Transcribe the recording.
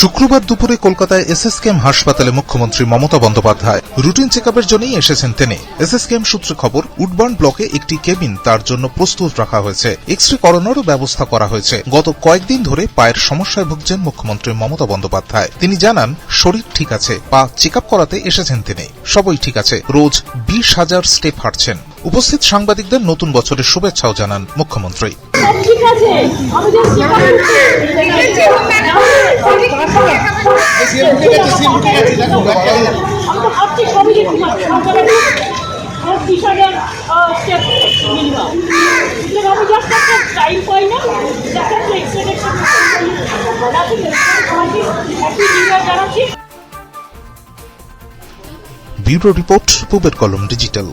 শুক্রবার দুপুরে কলকাতায় এসএসকেএম হাসপাতালে মুখ্যমন্ত্রী মমতা বন্দ্যোপাধ্যায় রুটিন চেকআপের জন্যই এসেছেন তিনি। এসএসকেএম সূত্রে খবর উডবার্ন ব্লকে একটি কেবিন তার জন্য প্রস্তুত রাখা হয়েছে। এক্স রে করানোরও ব্যবস্থা করা হয়েছে। গত কয়েকদিন ধরে পায়ের সমস্যায় ভুগছেন মুখ্যমন্ত্রী মমতা বন্দ্যোপাধ্যায়। তিনি জানান শরীর ঠিক আছে পা চেকআপ করাতে এসেছেন তিনি। সবই ঠিক আছে রোজ বিশ হাজার স্টেপ হাঁটছেন। উপস্থিত সাংবাদিকদের নতুন বছরের শুভেচ্ছাও জানান মুখ্যমন্ত্রী। আমি তো ভাবছি সবই হাজার স্টেপ মিনিমাম আমি জাস্ট একটা টাইম পাই না জাস্ট একটা এক্সরে ব্যুরো রিপোর্ট পুবের কলম ডিজিটাল।